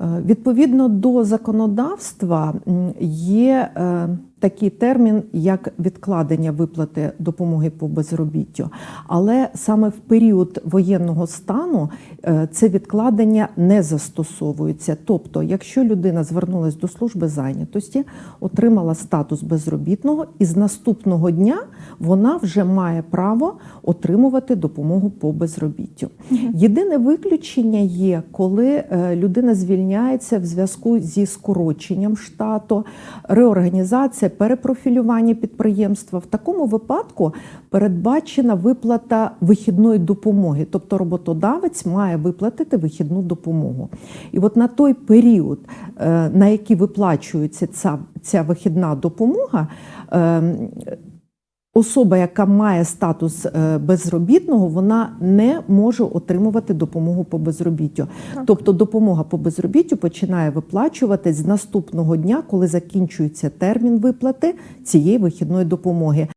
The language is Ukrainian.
Е, Відповідно до законодавства є е, такий термін, як відкладення виплати допомоги по безробіттю. Але саме в період воєнного стану е, це відкладення не застосовується. Тобто, якщо людина звернулася до служби зайнятості, отримала статус безробітного, і з наступного дня вона вже має право отримувати допомогу по безробіттю. Єдине виключення є, коли е, людина звільняється в зв'язку зі скороченням штату, реорганізація, перепрофілювання підприємства. В такому випадку передбачена виплата вихідної допомоги, тобто роботодавець має виплатити вихідну допомогу. І от на той період, е, на який виплачується ця, ця вихідна допомога, е, Особа, яка має статус е, безробітного, вона не може отримувати допомогу по безробіттю. Тобто допомога по безробіттю починає виплачуватись з наступного дня, коли закінчується термін виплати цієї вихідної допомоги.